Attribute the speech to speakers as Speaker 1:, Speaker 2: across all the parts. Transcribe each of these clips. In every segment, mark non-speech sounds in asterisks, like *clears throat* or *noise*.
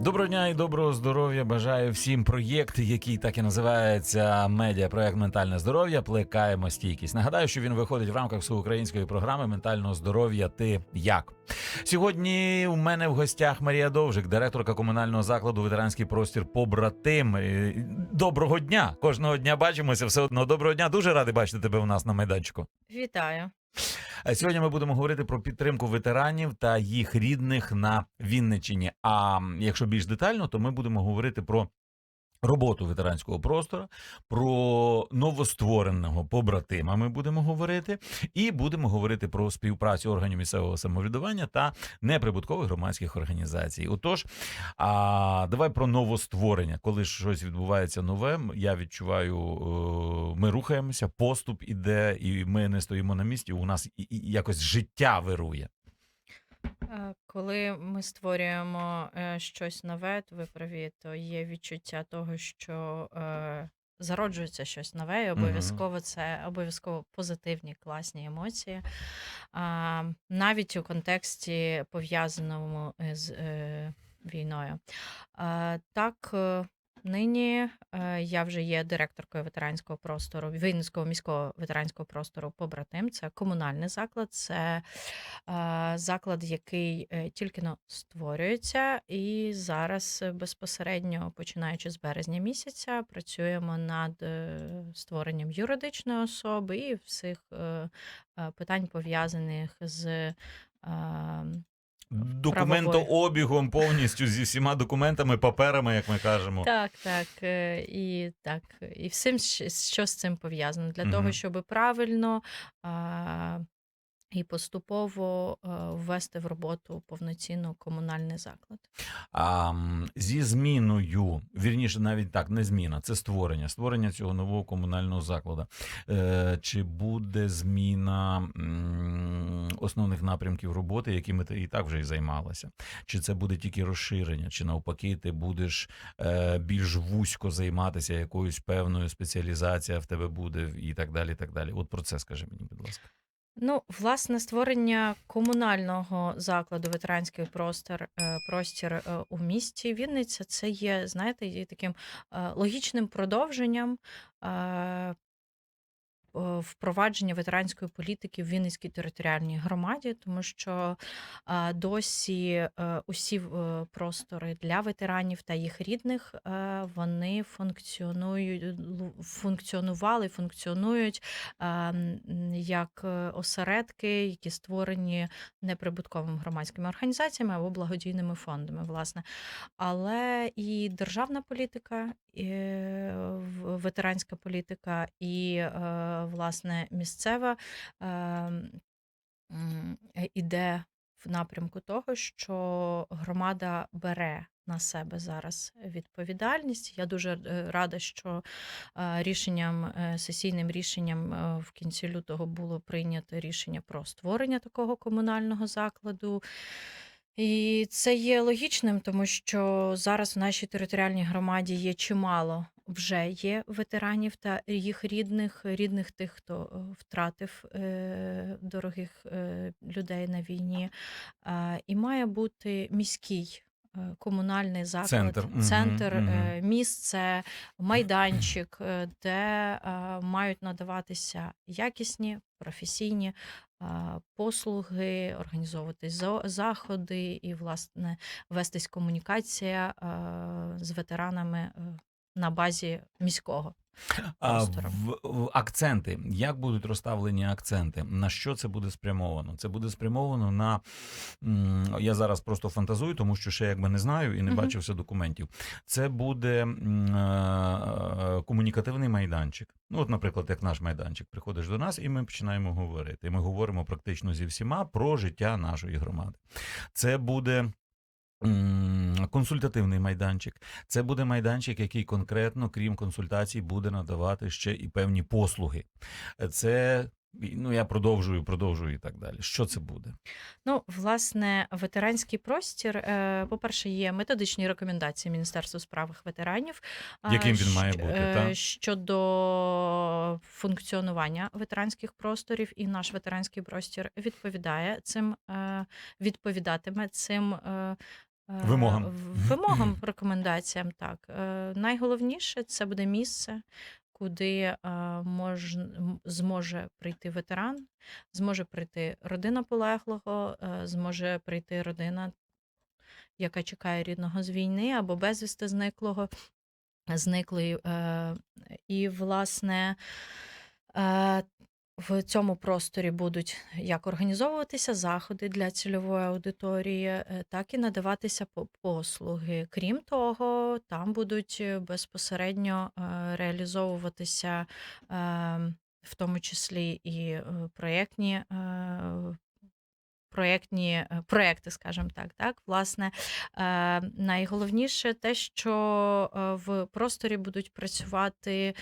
Speaker 1: Доброго дня і доброго здоров'я. Бажаю всім проєкт, який так і називається медіапроект Ментальне здоров'я. Плекаємо стійкість. Нагадаю, що він виходить в рамках всеукраїнської програми ментального здоров'я. Ти як сьогодні? У мене в гостях Марія Довжик, директорка комунального закладу ветеранський простір побратим. Е, Доброго дня! Кожного дня бачимося. Все одно доброго дня. Дуже радий бачити тебе у нас на майданчику.
Speaker 2: Вітаю.
Speaker 1: А Сьогодні ми будемо говорити про підтримку ветеранів та їх рідних на Вінниччині. А якщо більш детально, то ми будемо говорити про роботу ветеранського простору, про новоствореного побратима. Ми будемо говорити, і будемо говорити про співпрацю органів місцевого самоврядування та неприбуткових громадських організацій. Отож, а давай про новостворення. Коли щось відбувається нове, я відчуваю, е, ми рухаємося, поступ іде, і ми не стоїмо на місці. У нас якось життя вирує.
Speaker 2: Е, Коли ми створюємо е, щось нове, то ви праві, то є відчуття того, що е, зароджується щось нове, і обов'язково це обов'язково позитивні, класні емоції. Навіть у контексті пов'язаному з війною. Так, нині е, я вже є директоркою ветеранського простору, Вінницького міського ветеранського простору побратим. Це комунальний заклад, це е, заклад, який е, тільки но створюється, і зараз безпосередньо, починаючи з березня місяця, працюємо над створенням юридичної особи і всіх питань пов'язаних з.
Speaker 1: Документообігом повністю зі всіма документами, паперами, як ми кажемо.
Speaker 2: Так, так, е, і так, і всім, що з цим пов'язано, для
Speaker 1: угу.
Speaker 2: того, щоб правильно і поступово ввести в роботу повноцінно комунальний заклад.
Speaker 1: А зі зміною, вірніше, навіть так, не зміна, це створення, створення цього нового комунального закладу. Е, чи буде зміна основних напрямків роботи, якими ти і так вже і займалася? Чи це буде тільки розширення, чи навпаки, ти будеш е, більш вузько займатися якоюсь певною спеціалізацією в тебе буде і так далі. і так далі. От про це скажи мені, будь ласка.
Speaker 2: Ну, власне, створення комунального закладу ветеранський простір, е, простір е, у місті Вінниця це є, знаєте, є таким е, логічним продовженням. Е, Впровадження ветеранської політики в Вінницькій територіальній громаді, тому що е, досі е, усі простори для ветеранів та їх рідних вони функціонують функціонували, функціонують як осередки, які створені неприбутковими громадськими організаціями або благодійними фондами, власне. Але і державна політика, і ветеранська політика, і власне місцева е, е, іде в напрямку того, що громада бере на себе зараз відповідальність. Я дуже е, рада, що е, рішенням е, сесійним рішенням е, в кінці лютого було прийнято рішення про створення такого комунального закладу. І це є логічним, тому що зараз в нашій територіальній громаді є чимало вже є ветеранів та їх рідних, рідних тих, хто е, втратив е, дорогих е, людей на війні. І має бути міський. Комунальний заклад,
Speaker 1: Центр.
Speaker 2: Центр, е, місце, майданчик, де мають надаватися якісні професійні послуги, організовуватись зо- заходи і, власне, вестись комунікація з ветеранами на базі міського.
Speaker 1: А в, в акценти, як будуть розставлені акценти? На що це буде спрямовано? Це буде спрямовано на я зараз просто фантазую, тому що ще якби не знаю і не
Speaker 2: Мгм.
Speaker 1: бачив все документів. Це буде е, е, комунікативний майданчик. Ну, от, наприклад, як наш майданчик, приходиш до нас, і ми починаємо говорити. І ми говоримо практично зі всіма про життя нашої громади. Це буде. Консультативний майданчик. Це буде майданчик, який конкретно, крім консультацій, буде надавати ще і певні послуги. Це ну я продовжую, продовжую і так далі. Що це буде?
Speaker 2: Ну, власне, ветеранський простір, е, по-перше, є методичні рекомендації Міністерства у справах ветеранів.
Speaker 1: Яким він має бути,
Speaker 2: е,
Speaker 1: та?
Speaker 2: Щодо функціонування ветеранських просторів, і наш ветеранський простір відповідає цим, е, відповідатиме цим. Е,
Speaker 1: Вимогам.
Speaker 2: Вимогам, *clears throat* рекомендаціям, так. Е, Найголовніше це буде місце, куди е, мож, зможе прийти ветеран, зможе прийти родина полеглого, зможе прийти родина, яка чекає рідного з війни або безвісти зниклого, зниклої. І, власне, в цьому просторі будуть як організовуватися заходи для цільової аудиторії, е, так і надаватися послуги. Крім того, там будуть е, безпосередньо е, реалізовуватися в тому числі і проєктні. Проєктні проекти, скажімо так, так, власне, найголовніше те, що в просторі будуть працювати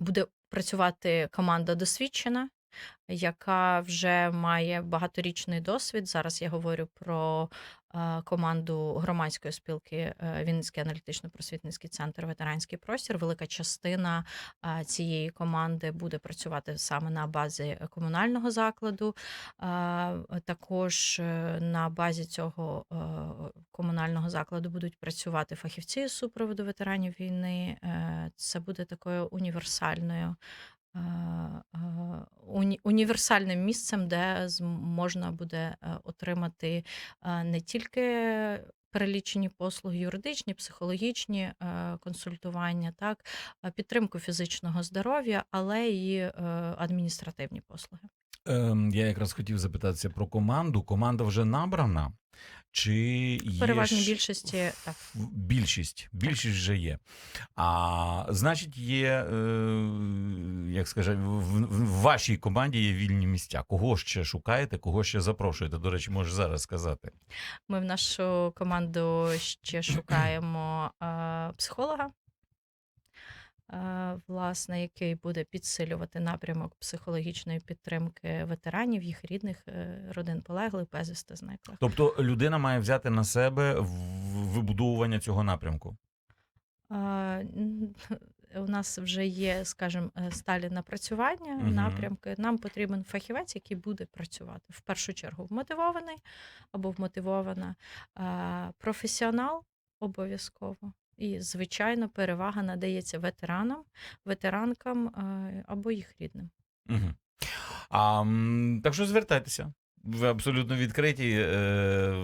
Speaker 2: буде працювати команда досвідчена, яка вже має багаторічний досвід. Зараз я говорю про е, команду громадської спілки е, Вінницький аналітично-просвітницький центр Ветеранський простір. Велика частина е, цієї команди буде працювати саме на базі комунального закладу. Також на базі цього комунального закладу будуть працювати фахівці з супроводу ветеранів війни. Це буде такою універсальною. Уні- Універсальним місцем, де можна буде е, отримати е, не тільки перелічені послуги юридичні, психологічні е, консультування, так, підтримку фізичного здоров'я, але і адміністративні послуги.
Speaker 1: Ем, я якраз хотів запитатися про команду. Команда вже набрана? Чи є
Speaker 2: переважній
Speaker 1: ш...
Speaker 2: більшості так.
Speaker 1: Більшість, більшість вже є. А значить, є, е, як скаже, в, в- в вашій команді є вільні місця. Кого ще шукаєте, кого ще запрошуєте? До речі, можеш зараз сказати.
Speaker 2: Ми в нашу команду ще шукаємо е, психолога, власне, який буде підсилювати напрямок психологічної підтримки ветеранів, їх рідних, е, родин полеглих, безвісти зниклих.
Speaker 1: Тобто людина має взяти на себе вибудовування цього напрямку. *laughs*
Speaker 2: У нас вже є, скажімо, е, сталі напрацювання,
Speaker 1: Мгм.
Speaker 2: напрямки. Нам потрібен фахівець, який буде працювати в першу чергу вмотивований або вмотивована, професіонал обов'язково. І, звичайно, перевага надається ветеранам, ветеранкам е, або їх рідним.
Speaker 1: Угу. А, так що звертайтеся. Ви абсолютно відкриті. Е,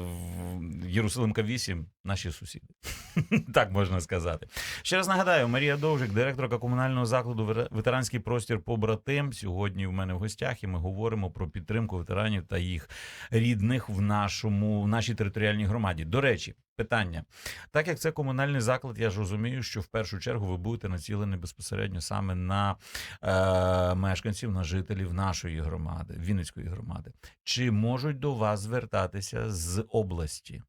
Speaker 1: Єрусалимка 8 наші сусіди. *laughs* так можна сказати. Ще раз нагадаю, Марія Довжик, директорка комунального закладу «Вер- Ветеранський простір побратим. Сьогодні в мене в гостях, і ми говоримо про підтримку ветеранів та їх рідних в нашому в нашій територіальній громаді. До речі, питання. Так як це комунальний заклад, я ж розумію, що в першу чергу ви будете націлені безпосередньо саме на е, мешканців, на жителів нашої громади, Вінницької громади. Чи можуть до вас звертатися з області?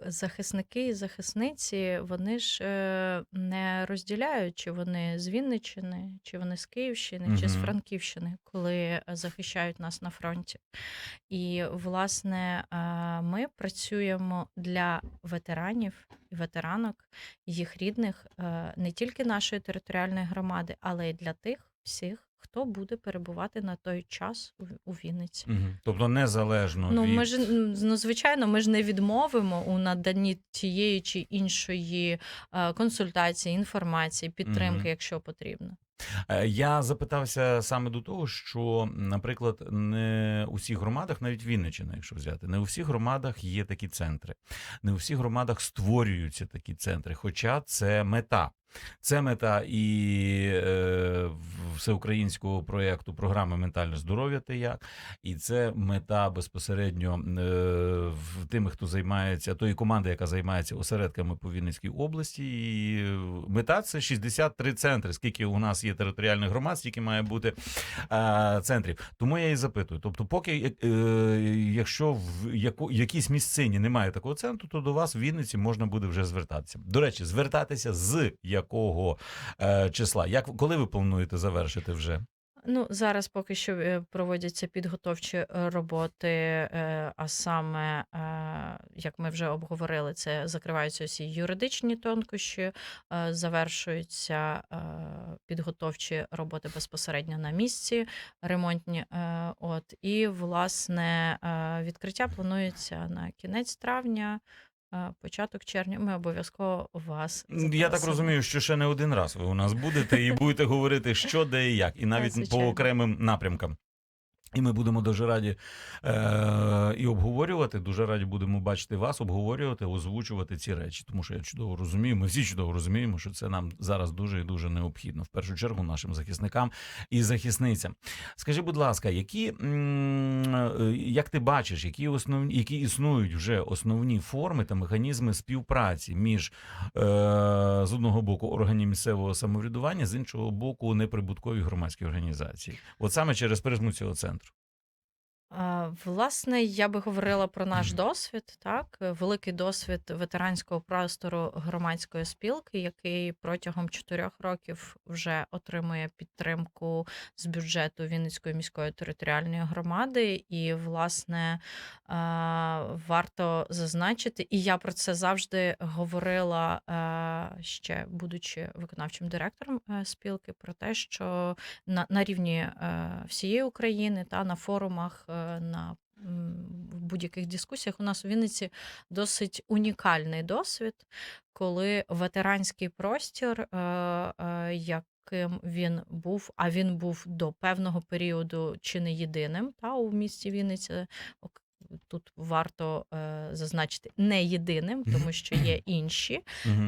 Speaker 2: Захисники і захисниці, вони ж е, не розділяють, чи вони з Вінниччини, чи вони з Київщини, чи з Франківщини, коли захищають нас на фронті. І, власне, е, ми працюємо для ветеранів і ветеранок, їх рідних е, не тільки нашої територіальної громади, але й для тих всіх, хто буде перебувати на той час у, Вінниці.
Speaker 1: Угу. Тобто незалежно
Speaker 2: Ну,
Speaker 1: від...
Speaker 2: ми ж ну, звичайно, ми ж не відмовимо у наданні тієї чи іншої е, консультації, інформації, підтримки,
Speaker 1: Мгм.
Speaker 2: якщо потрібно.
Speaker 1: Е, Я запитався саме до того, що, наприклад, не у всіх громадах, навіть Вінниччина, якщо взяти, не у всіх громадах є такі центри, не у всіх громадах створюються такі центри. Хоча це мета. Це мета і е, всеукраїнського проєкту програми ментальне здоров'я та як, і це мета безпосередньо е, тими, хто займається, тої команди, яка займається осередками по Вінницькій області. І е, мета це 63 центри. Скільки у нас є територіальних громад, стільки має бути е, центрів. Тому я і запитую. Тобто, поки е, якщо в яку, якійсь місцині немає такого центру, то до вас в Вінниці можна буде вже звертатися. До речі, звертатися з якого е, числа? Як коли ви плануєте завершити вже?
Speaker 2: Ну, зараз поки що е, проводяться підготовчі е, роботи, е, а саме, як ми вже обговорили, це закриваються всі юридичні тонкощі, завершуються підготовчі роботи безпосередньо на місці, ремонтні. От, і, власне, відкриття планується на кінець травня, початок червня. Ми обов'язково вас
Speaker 1: Я так розумію, що ще не один раз ви у нас будете і будете говорити, що, де і як, і навіть по
Speaker 2: звичайно.
Speaker 1: окремим напрямкам. І ми будемо дуже раді е- і обговорювати. Дуже раді будемо бачити вас, обговорювати, озвучувати ці речі. Тому що я чудово розумію. Ми всі чудово розуміємо, що це нам зараз дуже і дуже необхідно. В першу чергу нашим захисникам і захисницям. Скажи, будь ласка, які е, як ти бачиш, які основні, які існують вже основні форми та механізми співпраці між е, з одного боку органів місцевого самоврядування, з іншого боку, неприбуткові громадські організації. От саме через призму цього центру.
Speaker 2: А, Власне, я би говорила про наш досвід, так, великий досвід ветеранського простору громадської спілки, який протягом чотирьох років вже отримує підтримку з бюджету Вінницької міської територіальної громади. І, власне, варто зазначити, і я про це завжди говорила ще будучи виконавчим директором е, спілки, про те, що на, на рівні е, всієї України та на форумах, на в будь-яких дискусіях у нас у Вінниці досить унікальний досвід, коли ветеранський простір, е, е, яким він був, а він був до певного періоду чи не єдиним та у місті Вінниця. Тут варто е, зазначити не єдиним, тому що є інші.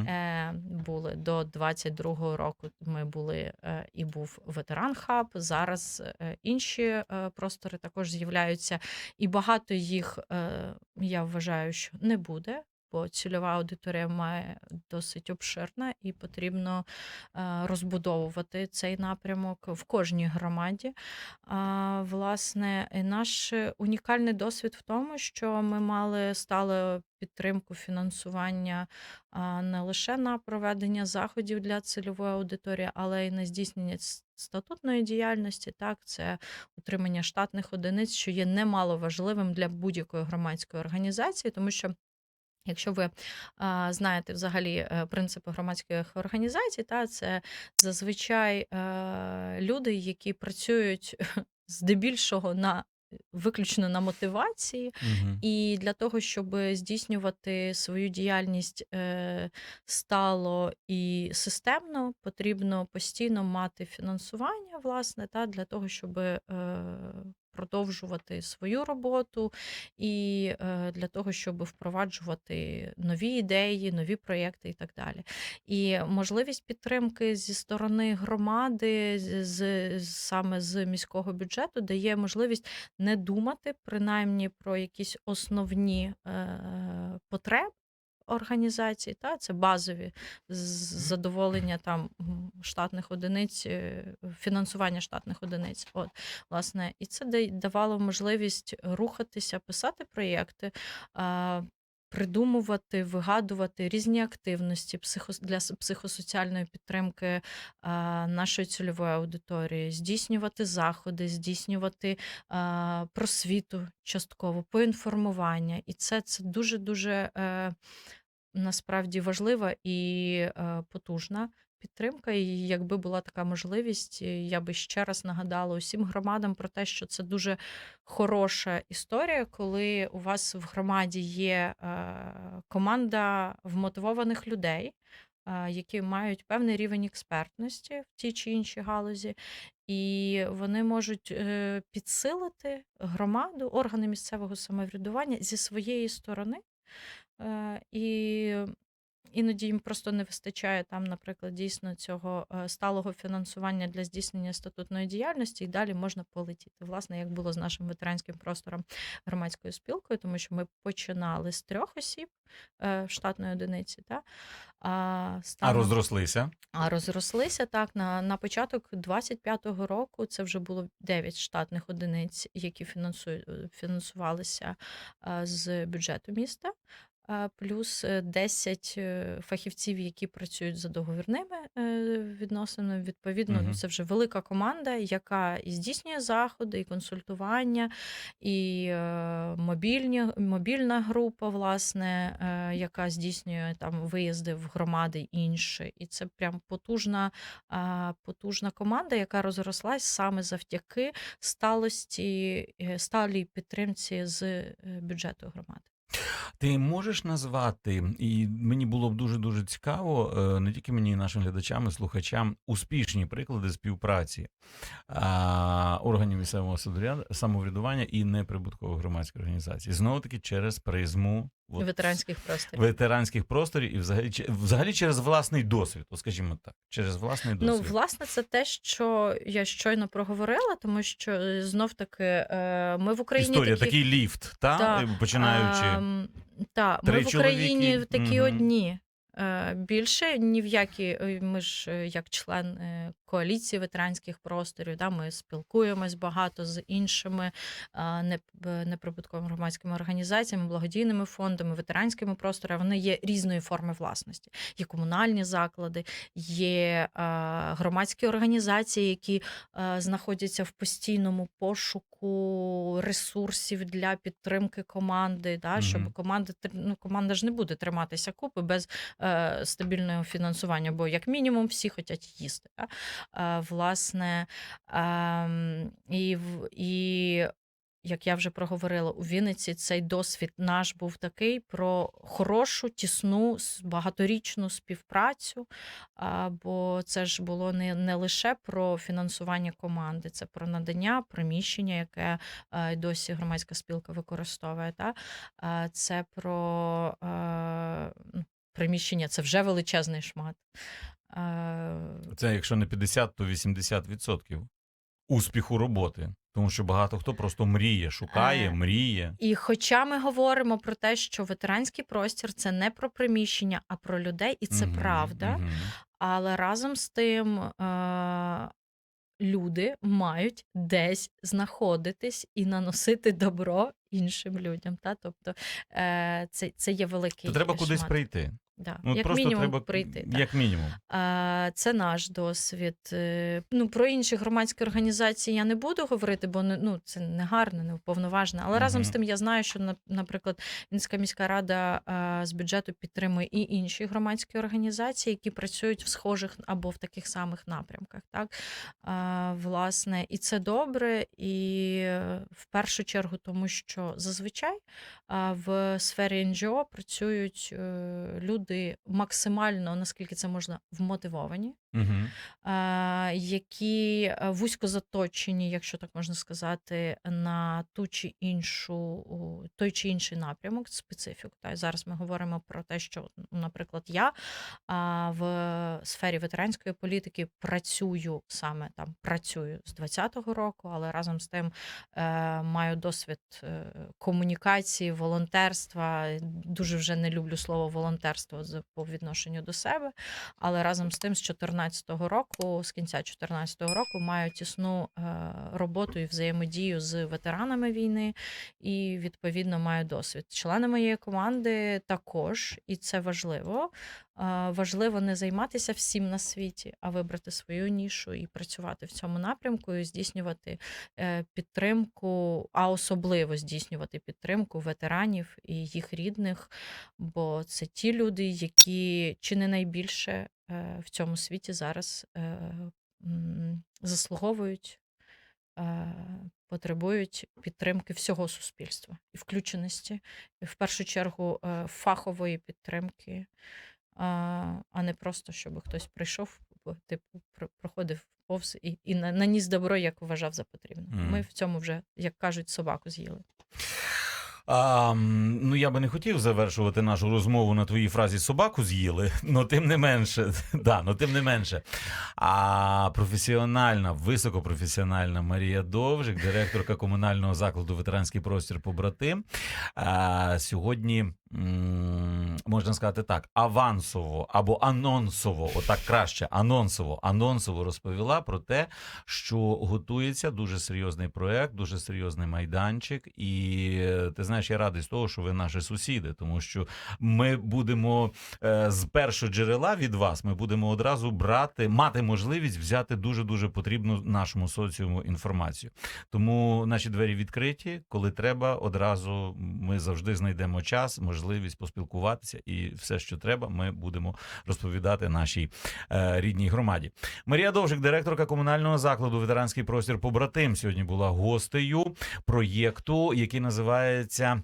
Speaker 2: Е, були до 22-го року. Ми були е, і був ветеран хаб. Зараз е, інші е, простори також з'являються, і багато їх е, я вважаю, що не буде. Бо цільова аудиторія має досить обширна і потрібно е, розбудовувати цей напрямок в кожній громаді. Власне, наш унікальний досвід в тому, що ми мали сталу підтримку фінансування не лише на проведення заходів для цільової аудиторії, але й на здійснення статутної діяльності. Так, це утримання штатних одиниць, що є немало важливим для будь-якої громадської організації, тому що. Якщо ви а, знаєте взагалі е, принципи громадських організацій, та це зазвичай е, люди, які працюють *laughs* здебільшого на виключно на мотивації,
Speaker 1: Угу.
Speaker 2: і для того, щоб здійснювати свою діяльність е, стало і системно, потрібно постійно мати фінансування, власне, та для того, щоб е, продовжувати свою роботу, і е, для того, щоб впроваджувати нові ідеї, нові проєкти і так далі. І можливість підтримки зі сторони громади, з, саме з міського бюджету, дає можливість не думати принаймні про якісь основні е, потреби організацій, та це базові задоволення там штатних одиниць, е, фінансування штатних одиниць. От, власне, і це давало можливість рухатися, писати проєкти. Придумувати, вигадувати різні активності психо, для психосоціальної підтримки нашої цільової аудиторії, здійснювати заходи, здійснювати просвіту частково, поінформування. І це, це дуже дуже насправді важлива і е, потужна підтримка. І якби була така можливість, е, я би ще раз нагадала усім громадам про те, що це дуже хороша історія, коли у вас в громаді є е, команда вмотивованих людей. е, Які мають певний рівень експертності в тій чи іншій галузі, і вони можуть е, підсилити громаду, органи місцевого самоврядування зі своєї сторони. Е, І іноді їм просто не вистачає там, наприклад, дійсно цього е, сталого фінансування для здійснення статутної діяльності, і далі можна полетіти. Власне, як було з нашим ветеранським простором громадською спілкою, тому що ми починали з трьох осіб е, штатної одиниці. Та? А,
Speaker 1: А розрослися?
Speaker 2: а розрослися так на, на початок 25-го року. Це вже було 9 штатних одиниць, які фінансують фінансувалися з бюджету міста. Е, плюс е, 10 е, фахівців, які працюють за договірними е, відносинами. Відповідно,
Speaker 1: Мгм.
Speaker 2: це вже велика команда, яка і здійснює заходи, і консультування, і е, мобільні, мобільна група, власне, е, яка здійснює там виїзди в громади інші. І це прям потужна, е, потужна команда, яка розрослась саме завдяки сталості, е, сталій підтримці з е, бюджету громади.
Speaker 1: Ти можеш назвати, і мені було б дуже дуже цікаво, е, не тільки мені, і нашим глядачам і слухачам, успішні приклади співпраці органів місцевого самовряд- самоврядування і неприбуткових громадських організацій. Знову таки через призму от,
Speaker 2: ветеранських просторів.
Speaker 1: ветеранських просторів і взагалі, взагалі через власний досвід, от скажімо так, через власний
Speaker 2: Ну, власне, це те, що я щойно проговорила, тому що знов таки е, ми в Україні
Speaker 1: Історія,
Speaker 2: такі,
Speaker 1: такий ліфт, та,
Speaker 2: Та,
Speaker 1: починаючи.
Speaker 2: Ем, та, ми
Speaker 1: Три
Speaker 2: в Україні
Speaker 1: чоловіки.
Speaker 2: такі
Speaker 1: Мгм.
Speaker 2: одні. Е, Більше ні в які е, ми ж е, як член коаліції ветеранських просторів, да, ми спілкуємось багато з іншими неприбутковими громадськими організаціями, благодійними фондами, ветеранськими просторами. Вони є різної форми власності. Є комунальні заклади, є громадські організації, які знаходяться в постійному пошуку ресурсів для підтримки команди. Да, щоб
Speaker 1: Мгм.
Speaker 2: команда ну, команда ж не буде триматися купи без стабільного фінансування, бо як мінімум всі хочуть їсти. Е, власне, ем, і, і як я вже проговорила, у Вінниці цей досвід наш був такий про хорошу, тісну, багаторічну співпрацю. Бо це ж було не, не лише про фінансування команди, це про надання приміщення, яке е, досі громадська спілка використовує. Та? Це про е, ну, приміщення, це вже величезний шмат. Е,
Speaker 1: Це якщо не 50, то 80% успіху роботи. Тому що багато хто просто мріє, шукає,
Speaker 2: Е,
Speaker 1: мріє.
Speaker 2: І хоча ми говоримо про те, що ветеранський простір це не про приміщення, а про людей, і це
Speaker 1: Мгм,
Speaker 2: правда.
Speaker 1: мгм.
Speaker 2: Але разом з тим е- люди мають десь знаходитись і наносити добро іншим людям. Та? Тобто е- це, це є великий
Speaker 1: То треба кудись прийти.
Speaker 2: Да.
Speaker 1: Ну,
Speaker 2: Як
Speaker 1: просто
Speaker 2: мінімум
Speaker 1: треба
Speaker 2: прийти.
Speaker 1: Як мінімум.
Speaker 2: А, Це наш досвід. Е, Ну, про інші громадські організації я не буду говорити, бо не- ну, це не гарно, не уповноважено. Але разом з тим я знаю, що, на- наприклад, Вінницька міська рада а, з бюджету підтримує і інші громадські організації, які працюють в схожих або в таких самих напрямках. Так? А, Власне, і це добре, і в першу чергу, тому що зазвичай а, в сфері НGО працюють е, люди максимально, наскільки це можна, вмотивовані,
Speaker 1: Угу.
Speaker 2: які е, вузько заточені, якщо так можна сказати, на ту чи іншу, той чи інший напрямок, специфіку. Та зараз ми говоримо про те, що, наприклад, я в сфері ветеранської політики працюю саме там працюю з 20-го року, але разом з тим е, маю досвід комунікації, волонтерства. Дуже вже не люблю слово волонтерство по відношенню до себе. Але разом з тим, з 14-го року, з кінця 14-го року, маю тісну е, роботу і взаємодію з ветеранами війни, і відповідно маю досвід. Члени моєї команди також, і це важливо. Е, Важливо не займатися всім на світі, а вибрати свою нішу і працювати в цьому напрямку, і здійснювати е, підтримку, а особливо здійснювати підтримку ветеранів і їх рідних, бо це ті люди, які чи не найбільше е, в цьому світі зараз заслуговують. Потребують підтримки всього суспільства і включеності, в першу чергу фахової підтримки, а а не просто, щоб хтось прийшов, типу, проходив повз і, і наніс добро, як вважав за потрібне.
Speaker 1: Мгм.
Speaker 2: Ми в цьому вже, як кажуть, собаку з'їли.
Speaker 1: А, ну я би не хотів завершувати нашу розмову на твоїй фразі собаку з'їли, *laughs* але тим не менше, *laughs* да, но тим не менше. А професіональна, високопрофесіональна Марія Довжик, директорка комунального закладу ветеранський простір побратим. А, сьогодні можна сказати так, авансово або анонсово, отак краще, анонсово, анонсово розповіла про те, що готується дуже серйозний проект, дуже серйозний майданчик. І е, ти знаєш, я радий з того, що ви наші сусіди, тому що ми будемо е, з першого джерела від вас, ми будемо одразу брати, мати можливість взяти дуже дуже потрібну нашому соціуму інформацію. Тому наші двері відкриті. Коли треба, одразу ми завжди знайдемо час, можливість поспілкуватися, і все, що треба, ми будемо розповідати нашій е, рідній громаді. Марія Довжик, директорка комунального закладу Ветеранський простір Побратим, сьогодні була гостею проєкту, який називається.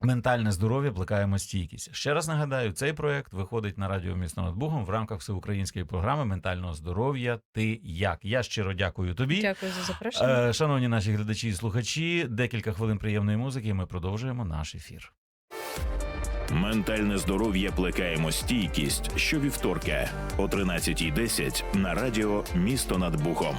Speaker 1: Ментальне здоров'я плекаємо стійкість. Ще раз нагадаю, цей проект виходить на радіо місто над Бугом в рамках всеукраїнської програми ментального здоров'я. Ти як? Я щиро дякую тобі.
Speaker 2: Дякую за запрошення.
Speaker 1: Е, Шановні наші глядачі і слухачі, декілька хвилин приємної музики. і Ми продовжуємо наш ефір.
Speaker 3: Ментальне здоров'я плекаємо стійкість щовівторка о 13.10 на радіо Місто над Бухом.